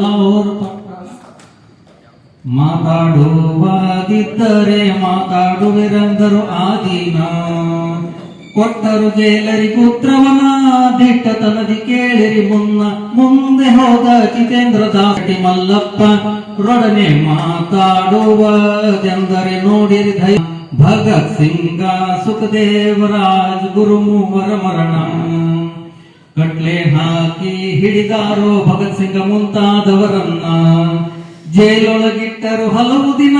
ಲಾಹೋರ್ ಪಟ್ಟ. ಮಾತಾಡುವಾದಿದ್ದರೆ ಮಾತಾಡುವಿರೆಂದರು ಆದೀನ. ಕೊಟ್ಟರು ಜೇಲರಿ ಪುತ್ರವನ ದಿಟ್ಟತನದಿ ಕೇಳಿರಿ ಮುನ್ನ. ಮುಂದೆ ಹೋದ ಜಿತೇಂದ್ರ ದಾಟಿ ಮಲ್ಲಪ್ಪ, ರೊಡನೆ ಮಾತಾಡುವದೆಂದರೆ ನೋಡಿರಿ ಧೈ ಭಗತ್ ಸಿಂಗ ಸುಖದೇವರಾಜ್ ಗುರು ಮೂವರ ಮರಣ. ಕಟ್ಲೆ ಹಾಕಿ ಹಿಡಿದಾರೋ ಭಗತ್ ಸಿಂಗ ಮುಂತಾದವರನ್ನ ಜೈಲೊಳಗಿಟ್ಟರು ಹಲವು ದಿನ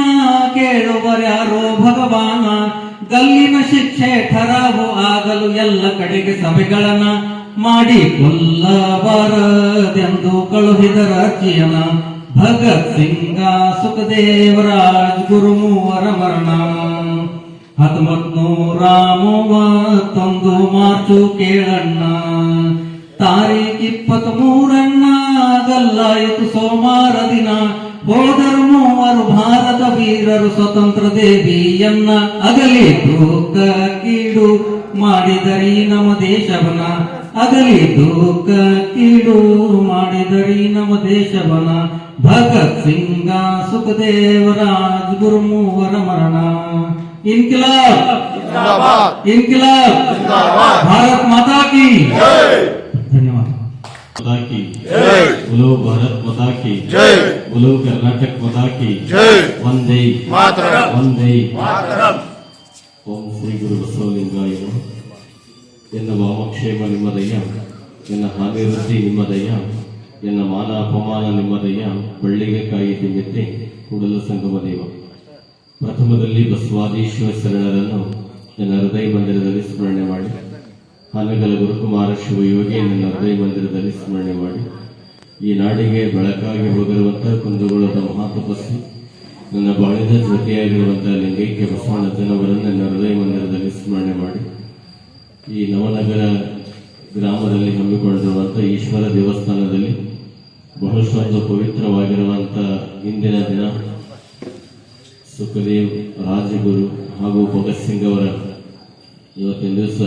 ಕೇಳುವರ್ಯಾರೋ ಭಗವಾನ, ಗಲ್ಲಿನ ಶಿಕ್ಷೆ ಠರಾವು ಆಗಲು ಎಲ್ಲ ಕಡೆಗೆ ಸಭೆಗಳನ್ನ ಮಾಡಿ ಕೊಲ್ಲಬಾರದೆಂದು ಕಳುಹಿದ ರಾಜ್ಯನ ಭಗತ್ ಸಿಂಗ ಸುಖದೇವರಾಜ್ ಗುರು ಮೂವರ ಮರಣ. ಹತ್ತೊಂಬತ್ ನೂರ ಮೂವತ್ತೊಂದು ಮಾರ್ಚು ಕೇಳಣ್ಣ. ತಾರೀಖ್ ಇಪ್ಪತ್ತ್ ಮೂರಣ್ಣ ಗಲ್ಲಾಯಿತು ಸೋಮವಾರ ದಿನ. ಹೋದರು ಮೂವರು ಭಾರತ ವೀರರು, ಸ್ವತಂತ್ರ ದೇವಿಯನ್ನ ಅಗಲಿ ದೂಕ ಕೀಡು ಮಾಡಿದರಿ ನಮ್ಮ ದೇಶವನ ಅಗಲಿ ದೂಕ ಕೀಡು ಮಾಡಿದರಿ ನಮ್ಮ ದೇಶವನ ಭಗತ್ ಸಿಂಗ ಸುಖದೇವರಾಜ್ ಗುರು ಮೂವರ ಮರಣ. ಇನ್ಕಿಲಾಬ್ जिंदाबाद इनकलाब जिंदाबाद भारत माता की जय धन्यवाद माता की जय बोलो भारत माता की जय बोलो कर्नाटक माता की जय वंदे मातरम वंदे मातरम ಓಂ ಶ್ರೀ ಗುರು ಬಸವಲಿಂಗಾಯನು ಎನ್ನ ವಾಮಕ್ಷೇಮ ನಿಮ್ಮದಯ್ಯ ಎನ್ನ ಹಾನಿವೃದ್ಧಿ ನಿಮ್ಮದಯ್ಯ ಎನ್ನ ಮಾನ ಅಪಮಾನ ನಿಮ್ಮದಯ್ಯ ಬಳ್ಳಿಗೆ ಕಾಯಿ ತಿಮ್ಮಿದ್ದೆ ಕೂಡಲ ಸಂಗಮ ದೇವ ಪ್ರಥಮದಲ್ಲಿ ಬಸವಾದೀಶ್ವರ ಶರಣರನ್ನು ನನ್ನ ಹೃದಯ ಮಂದಿರದಲ್ಲಿ ಸ್ಮರಣೆ ಮಾಡಿ ಹಾನಗಲ ಗುರುಕುಮಾರ ಶಿವಯೋಗಿ ನನ್ನ ಹೃದಯ ಮಂದಿರದಲ್ಲಿ ಸ್ಮರಣೆ ಮಾಡಿ, ಈ ನಾಡಿಗೆ ಬೆಳಕಾಗಿ ಹೋಗಿರುವಂತಹ ಕುಂದಗೋಳದ ಮಹಾತಪಸ್ವಿ, ನನ್ನ ಬಾಳಿದ ಜೊತೆಯಾಗಿರುವಂತಹ ಲಿಂಗೈಕ್ಯ ಬಸವಣ್ಣನವರನ್ನು ನನ್ನ ಹೃದಯ ಮಂದಿರದಲ್ಲಿ ಸ್ಮರಣೆ ಮಾಡಿ, ಈ ನವನಗರ ಗ್ರಾಮದಲ್ಲಿ ಹಮ್ಮಿಕೊಂಡಿರುವಂತಹ ಈಶ್ವರ ದೇವಸ್ಥಾನದಲ್ಲಿ ಬಹಳಷ್ಟೊಂದು ಪವಿತ್ರವಾಗಿರುವಂಥ ಇಂದಿನ ದಿನ ಸುಖದೇವ್, ರಾಜಗುರು ಹಾಗೂ ಭಗತ್ ಸಿಂಗ್ ಅವರ ಇವತ್ತಿನ ದಿವಸ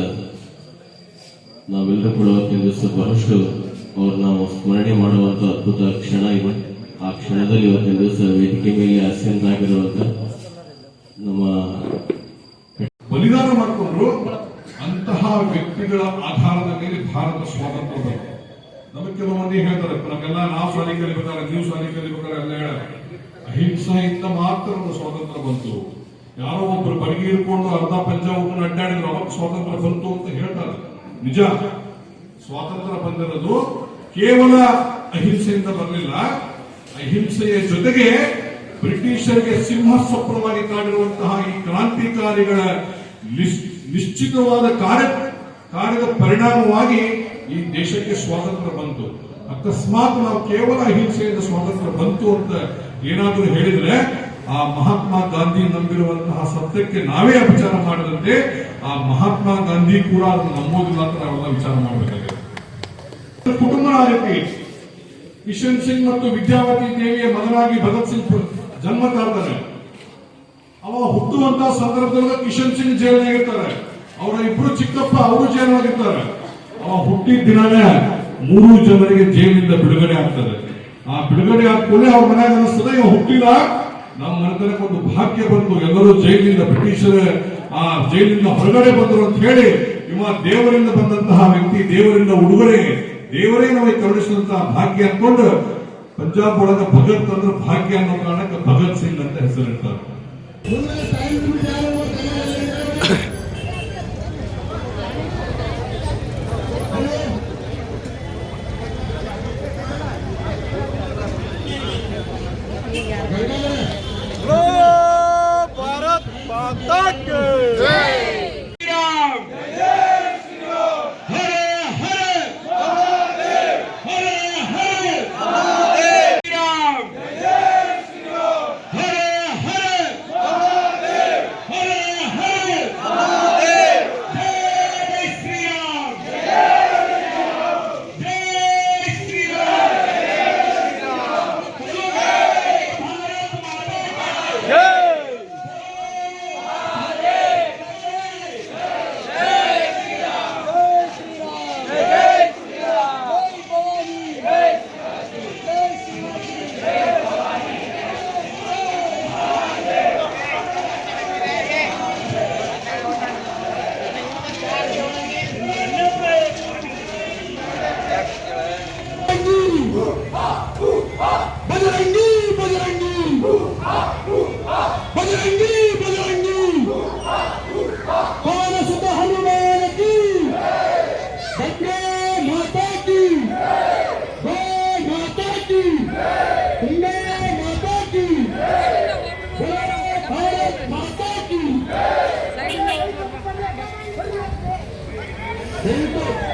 ನಾವೆಲ್ಲರೂ ಕೂಡ ಇವತ್ತಿನ ದಿವಸ ಬಹಳಷ್ಟು ಅವ್ರು ನಾವು ಸ್ಮರಣೆ ಮಾಡುವಂಥ ಅದ್ಭುತ ಕ್ಷಣ ಇವೆ. ಆ ಕ್ಷಣದಲ್ಲಿ ಇವತ್ತಿನ ದಿವಸ ವೇದಿಕೆ ಮೇಲೆ ಆಸೀನರಾಗಿರುವಂಥ ನಮ್ಮ ಬಲಿದಾನ ಮಾಡಿಕೊಂಡ್ರು ಅಂತಹ ವ್ಯಕ್ತಿಗಳ ಆಧಾರದ ಮೇಲೆ ಭಾರತ ಸ್ವಾತಂತ್ರ್ಯ ನಮಗೆ ಕೆಲವು ಮಂದಿ ಹೇಳ್ತಾರೆ, ನಮಗೆಲ್ಲ ನಾವು ಶಾಲೆ ಕಲಿಬೇಕಾದ್ರೆ ನೀವು ಶಾಲೆ ಕಲಿಬೇಕಾದ್ರೆ ಎಲ್ಲ ಹೇಳ ಅಹಿಂಸೆಯಿಂದ ಮಾತ್ರ ಸ್ವಾತಂತ್ರ್ಯ ಬಂತು. ಯಾರೋ ಒಬ್ರು ಬಡಗಿ ಅರ್ಧ ಪಂಜಾಬ್ ಅಡ್ಡಾಡಿದ್ರು, ಅವಾಗ ಸ್ವಾತಂತ್ರ್ಯ ಬಂತು ಅಂತ ಹೇಳ್ತಾರೆ. ನಿಜ. ಸ್ವಾತಂತ್ರ್ಯ ಬಂದಿರೋದು ಕೇವಲ ಅಹಿಂಸೆಯಿಂದ ಬರಲಿಲ್ಲ. ಅಹಿಂಸೆಯ ಜೊತೆಗೆ ಬ್ರಿಟಿಷರಿಗೆ ಸಿಂಹ ಸ್ವಪ್ನವಾಗಿ ಕಾಡಿರುವಂತಹ ಈ ಕ್ರಾಂತಿಕಾರಿಗಳ ನಿಶ್- ನಿಶ್ಚಿತವಾದ ಕಾರ್ಯ, ಕಾರ್ಯದ ಪರಿಣಾಮವಾಗಿ ಈ ದೇಶಕ್ಕೆ ಸ್ವಾತಂತ್ರ್ಯ ಬಂತು. ಅಕಸ್ಮಾತ್ ನಾವು ಕೇವಲ ಅಹಿಂಸೆಯಿಂದ ಸ್ವಾತಂತ್ರ್ಯ ಬಂತು ಅಂತ ಏನಾದರೂ ಹೇಳಿದ್ರೆ ಆ ಮಹಾತ್ಮ ಗಾಂಧಿ ನಂಬಿರುವಂತಹ ಸತ್ಯಕ್ಕೆ ನಾವೇ ಅಪಚಾರ ಮಾಡದಂತೆ ಆ ಮಹಾತ್ಮ ಗಾಂಧಿ ಕೂಡ ಅದನ್ನು ನಂಬೋದಿಲ್ಲ ಅಂತ ನಾವೆಲ್ಲ ವಿಚಾರ ಮಾಡಬೇಕಾಗಿದೆ. ಕುಟುಂಬ ನಾಯಕಿ ಕಿಶನ್ ಸಿಂಗ್ ಮತ್ತು ವಿದ್ಯಾವತಿ ದೇವಿಯ ಮಗನಾಗಿ ಭಗತ್ ಸಿಂಗ್ ಜನ್ಮ ತಾಳ್ತಾನೆ ಅವ ಹುಟ್ಟುವಂತಹ ಸಂದರ್ಭದಲ್ಲಿ ಕಿಶನ್ ಸಿಂಗ್ ಜೈಲಿನಾಗಿರ್ತಾರೆ ಅವರ ಇಬ್ರು ಚಿಕ್ಕಪ್ಪ ಅವರು ಜೈಲಿನಾಗಿರ್ತಾರೆ ಅವ ಹುಟ್ಟಿದ ದಿನವೇ ಮೂರು ಜನರಿಗೆ ಜೈಲಿನಿಂದ ಬಿಡುಗಡೆ ಆಗ್ತದೆ. ಆ ಬಿಡುಗಡೆ ಆದ ಕೂಡಲೇ ಅವ್ರ ಮನೆಯಾಗ ಅನಿಸ್ತದೆ ಇವ ಹುಟ್ಟಿಲ್ಲ ನಮ್ಮ ಮನೆತನಕ್ಕೆ ಒಂದು ಭಾಗ್ಯ ಬಂತು ಎಲ್ಲರೂ ಜೈಲಿನಿಂದ ಬ್ರಿಟಿಷರ ಆ ಜೈಲಿನಿಂದ ಹೊರಗಡೆ ಬಂದರು ಅಂತ ಹೇಳಿ ಇವ ದೇವರಿಂದ ಬಂದಂತಹ ವ್ಯಕ್ತಿ, ದೇವರಿಂದ ಉಡುಗೊರೆ, ದೇವರೇ ನಮಗೆ ಕರುಣಿಸಿದಂತಹ ಭಾಗ್ಯ ಅಂದ್ಕೊಂಡು ಪಂಜಾಬ್ ಒಳಗ ಭಗತ್ ಅಂದ್ರೆ ಭಾಗ್ಯ ಅನ್ನೋ ಕಾರಣಕ್ಕೆ ಭಗತ್ ಸಿಂಗ್ ಅಂತ ಹೆಸರಿರ್ತಾರೆ ભારત માતા કે Dentro.